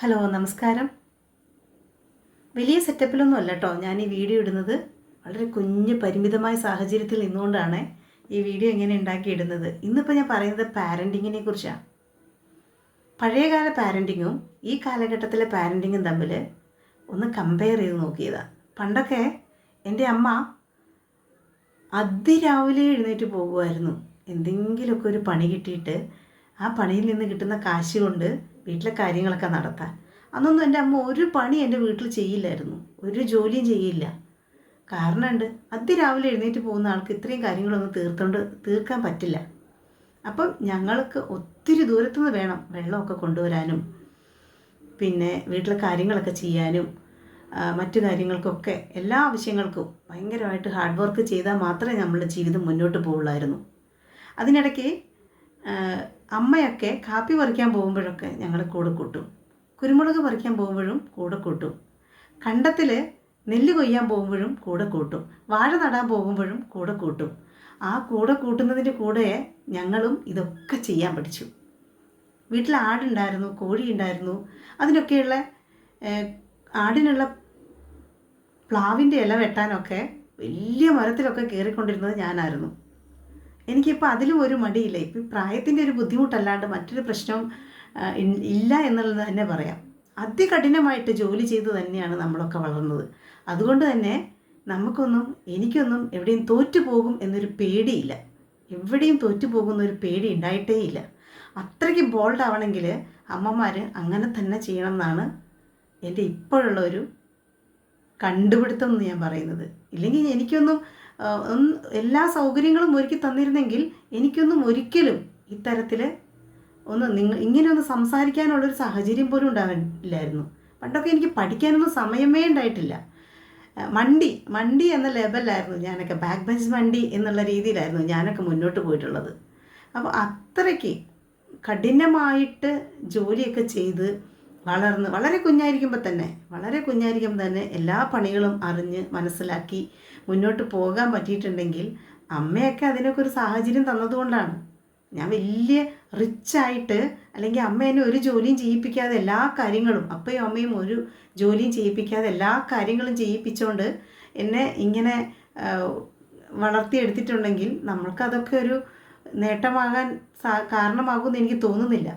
Hello നമസ്കാരം. വലിയ സെറ്റപ്പിലൊന്നും അല്ല കേട്ടോ ഞാൻ ഈ വീഡിയോ ഇടുന്നത് വളരെ കുഞ്ഞ് പരിമിതമായ സാഹചര്യത്തിൽ നിന്നുകൊണ്ടാണ് ഈ വീഡിയോ ഇങ്ങനെ ഉണ്ടാക്കിയിടുന്നത്. ഇന്നിപ്പോൾ ഞാൻ പറയുന്നത് പാരന്റിങ്ങിനെ കുറിച്ചാണ് പഴയകാല പാരന്റിങ്ങും ഈ കാലഘട്ടത്തിലെ പാരന്റിങ്ങും തമ്മിൽ ഒന്ന് കമ്പയർ ചെയ്ത് നോക്കിയതാണ് പണ്ടൊക്കെ എന്റെ അമ്മ അതിരാവിലെ എഴുന്നേറ്റ് പോകുമായിരുന്നു. എന്തെങ്കിലുമൊക്കെ ഒരു പണി കിട്ടിയിട്ട് ആ പണിയിൽ നിന്ന് കിട്ടുന്ന കാശ് കൊണ്ട് വീട്ടിലെ കാര്യങ്ങളൊക്കെ നടത്താൻ. അന്നൊന്നും എന്റെ അമ്മ ഒരു പണി എന്റെ വീട്ടിൽ ചെയ്യില്ലായിരുന്നു. ഒരു ജോലിയും ചെയ്യില്ല. കാരണമുണ്ട് അതിരാവിലെ എഴുന്നേറ്റ് പോകുന്ന ആൾക്ക് ഇത്രയും കാര്യങ്ങളൊന്നും തീർത്തോണ്ട് തീർക്കാൻ പറ്റില്ല. അപ്പം ഞങ്ങൾക്ക് ഒത്തിരി ദൂരത്തുനിന്ന് വേണം വെള്ളമൊക്കെ കൊണ്ടുവരാനും പിന്നെ വീട്ടിലെ കാര്യങ്ങളൊക്കെ ചെയ്യാനും മറ്റു കാര്യങ്ങൾക്കൊക്കെ എല്ലാ ആവശ്യങ്ങൾക്കും ഭയങ്കരമായിട്ട് ഹാർഡ് വർക്ക് ചെയ്താൽ മാത്രമേ നമ്മളുടെ ജീവിതം മുന്നോട്ട് പോകുള്ളായിരുന്നു അതിനിടയ്ക്ക് അമ്മയൊക്കെ കാപ്പി പറിക്കാൻ പോകുമ്പോഴൊക്കെ ഞങ്ങൾ കൂടെ കൂട്ടും. കുരുമുളക് പറിക്കാൻ പോകുമ്പോഴും കൂടെ കൂട്ടും. കണ്ടത്തിൽ നെല്ല് കൊയ്യാൻ പോകുമ്പോഴും കൂടെ കൂട്ടും. വാഴ നടാൻ പോകുമ്പോഴും കൂടെ കൂട്ടും. ആ കൂടെ കൂട്ടുന്നതിന്റെ കൂടെ ഞങ്ങളും ഇതൊക്കെ ചെയ്യാൻ പഠിച്ചു. വീട്ടിൽ ആടുണ്ടായിരുന്നു കോഴി ഉണ്ടായിരുന്നു അതിനൊക്കെയുള്ള ആടിനുള്ള പ്ലാവിന്റെ ഇല വെട്ടാനൊക്കെ വലിയ മരത്തിലൊക്കെ കയറിക്കൊണ്ടിരുന്നത് ഞാനായിരുന്നു. എനിക്കിപ്പോൾ അതിലും ഒരു മടിയില്ല. ഇപ്പം പ്രായത്തിന്റെ ഒരു ബുദ്ധിമുട്ടല്ലാണ്ട് മറ്റൊരു പ്രശ്നവും ഇല്ല എന്നുള്ളത് തന്നെ പറയാം. അതികഠിനമായിട്ട് ജോലി ചെയ്ത് തന്നെയാണ് നമ്മളൊക്കെ വളർന്നത്. അതുകൊണ്ട് തന്നെ നമുക്കൊന്നും എനിക്കൊന്നും എവിടെയും തോറ്റു പോകും എന്നൊരു പേടിയില്ല. എവിടെയും തോറ്റു പോകുന്ന ഒരു പേടി ഉണ്ടായിട്ടേ ഇല്ല അത്രയ്ക്ക് ബോൾഡ് ആവണമെങ്കിൽ അമ്മമാർ അങ്ങനെ തന്നെ ചെയ്യണം എന്നാണ് എന്റെ ഇപ്പോഴുള്ള ഒരു കണ്ടുപിടുത്തം എന്ന് ഞാൻ പറയുന്നത്. ഇല്ലെങ്കിൽ എനിക്കൊന്നും എല്ലാ സൗകര്യങ്ങളും ഒരുക്കി തന്നിരുന്നെങ്കിൽ എനിക്കൊന്നും ഒരിക്കലും ഇത്തരത്തിൽ ഒന്ന് നിങ്ങൾ ഇങ്ങനെ ഒന്ന് സംസാരിക്കാനുള്ളൊരു സാഹചര്യം പോലും ഉണ്ടാവില്ലായിരുന്നു. പണ്ടൊക്കെ എനിക്ക് പഠിക്കാനൊന്നും സമയമേ ഉണ്ടായിട്ടില്ല. മണ്ടി മണ്ടി എന്ന ലെവലിലായിരുന്നു ഞാനൊക്കെ ബാക്ക് ബെഞ്ച് മണ്ടി എന്നുള്ള രീതിയിലായിരുന്നു ഞാനൊക്കെ മുന്നോട്ട് പോയിട്ടുള്ളത്. അപ്പോൾ അത്രയ്ക്ക് കഠിനമായിട്ട് ജോലിയൊക്കെ ചെയ്ത് വളർന്ന് വളരെ കുഞ്ഞായിരിക്കുമ്പോൾ തന്നെ വളരെ കുഞ്ഞായിരിക്കുമ്പോൾ തന്നെ എല്ലാ പണികളും അറിഞ്ഞ് മനസ്സിലാക്കി മുന്നോട്ട് പോകാൻ പറ്റിയിട്ടുണ്ടെങ്കിൽ അമ്മയൊക്കെ അതിനൊക്കെ ഒരു സാഹചര്യം തന്നതുകൊണ്ടാണ്. ഞാൻ വലിയ റിച്ചായിട്ട് അല്ലെങ്കിൽ അമ്മ എന്നെ ഒരു ജോലിയും ചെയ്യിപ്പിക്കാതെ എല്ലാ കാര്യങ്ങളും അപ്പയും അമ്മയും ഒരു ജോലിയും ചെയ്യിപ്പിക്കാതെ എല്ലാ കാര്യങ്ങളും ചെയ്യിപ്പിച്ചുകൊണ്ട് എന്നെ ഇങ്ങനെ വളർത്തിയെടുത്തിട്ടുണ്ടെങ്കിൽ നമ്മൾക്കതൊക്കെ ഒരു നേട്ടമാകാൻ സാ കാരണമാകുമെന്ന് എനിക്ക് തോന്നുന്നില്ല.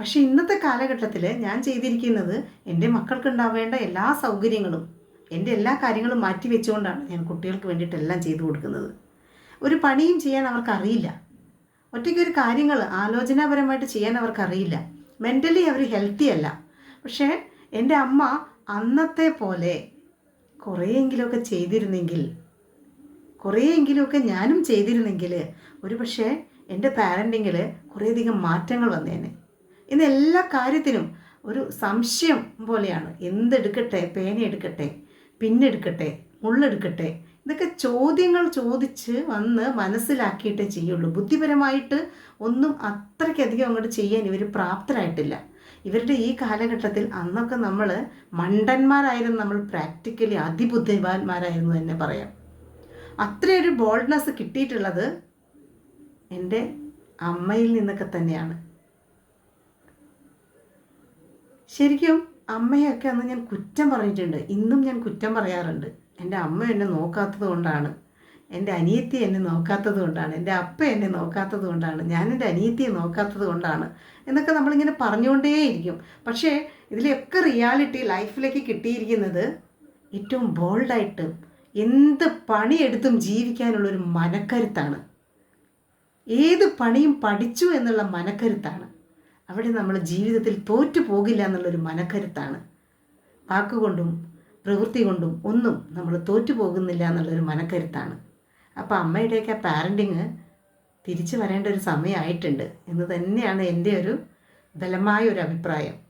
പക്ഷേ ഇന്നത്തെ കാലഘട്ടത്തിൽ ഞാൻ ചെയ്തിരിക്കുന്നത് എന്റെ മക്കൾക്ക് ഉണ്ടാവേണ്ട എല്ലാ സൗകര്യങ്ങളും എന്റെ എല്ലാ കാര്യങ്ങളും മാറ്റി വെച്ചുകൊണ്ടാണ് ഞാൻ കുട്ടികൾക്ക് വേണ്ടിയിട്ട് എല്ലാം ചെയ്തു കൊടുക്കുന്നത്. ഒരു പണിയും ചെയ്യാൻ അവർക്കറിയില്ല. ഒറ്റയ്ക്ക് ഒരു കാര്യങ്ങൾ ആലോചനാപരമായിട്ട് ചെയ്യാൻ അവർക്കറിയില്ല. മെന്റലി അവർ ഹെൽത്തി അല്ല. പക്ഷേ എന്റെ അമ്മ അന്നത്തെ പോലെ കുറേയെങ്കിലുമൊക്കെ ചെയ്തിരുന്നെങ്കിൽ കുറേയെങ്കിലുമൊക്കെ ഞാനും ചെയ്തിരുന്നെങ്കിൽ ഒരു പക്ഷേ എന്റെ പാരന്റിങ്ങിൽ കുറേയധികം മാറ്റങ്ങൾ വന്നേനെ. ഇന്ന് എല്ലാ കാര്യത്തിനും ഒരു സംശയം പോലെയാണ്. എന്തെടുക്കട്ടെ പേന എടുക്കട്ടെ പിന്നെടുക്കട്ടെ മുള്ളെടുക്കട്ടെ. ഇതൊക്കെ ചോദ്യങ്ങൾ ചോദിച്ച് വന്ന് മനസ്സിലാക്കിയിട്ടേ ചെയ്യുള്ളൂ. ബുദ്ധിപരമായിട്ട് ഒന്നും അത്രയ്ക്കധികം അങ്ങോട്ട് ചെയ്യാൻ ഇവർ പ്രാപ്തരായിട്ടില്ല. ഇവരുടെ ഈ കാലഘട്ടത്തിൽ അന്നൊക്കെ നമ്മൾ മണ്ടന്മാരായിരുന്നു. നമ്മൾ പ്രാക്ടിക്കലി അതിബുദ്ധിമാന്മാരായിരുന്നു തന്നെ പറയാം. അത്രയൊരു ബോൾഡ്നെസ് കിട്ടിയിട്ടുള്ളത് എന്റെ അമ്മയിൽ നിന്നൊക്കെ തന്നെയാണ്. ശരിക്കും അമ്മയൊക്കെ അന്ന് ഞാൻ കുറ്റം പറഞ്ഞിട്ടുണ്ട്. ഇന്നും ഞാൻ കുറ്റം പറയാറുണ്ട്. എന്റെ അമ്മ എന്നെ നോക്കാത്തത് കൊണ്ടാണ്. എന്റെ അനിയത്തി എന്നെ നോക്കാത്തത് കൊണ്ടാണ്. എന്റെ അപ്പ എന്നെ നോക്കാത്തത് കൊണ്ടാണ്. ഞാൻ എന്റെ അനിയത്തിയെ നോക്കാത്തത് കൊണ്ടാണ്. എന്നൊക്കെ നമ്മളിങ്ങനെ പറഞ്ഞുകൊണ്ടേയിരിക്കും. പക്ഷേ ഇതിലൊക്കെ റിയാലിറ്റി ലൈഫിലേക്ക് കിട്ടിയിരിക്കുന്നത് ഏറ്റവും ബോൾഡായിട്ട് എന്ത് പണിയെടുത്തും ജീവിക്കാനുള്ളൊരു മനക്കരുത്താണ്. ഏത് പണിയും പഠിച്ചു എന്നുള്ള മനക്കരുത്താണ്. അവിടെ നമ്മൾ ജീവിതത്തിൽ തോറ്റു പോകില്ല എന്നുള്ളൊരു മനക്കരുത്താണ്. വാക്കുകൊണ്ടും പ്രവൃത്തി കൊണ്ടും ഒന്നും നമ്മൾ തോറ്റു പോകുന്നില്ല എന്നുള്ളൊരു മനക്കരുത്താണ്. അപ്പോൾ അമ്മയുടെയൊക്കെ പാരന്റിങ് തിരിച്ചു വരേണ്ട ഒരു സമയമായിട്ടുണ്ട് എന്ന് തന്നെയാണ് എന്റെ ഒരു ബലമായ ഒരു അഭിപ്രായം.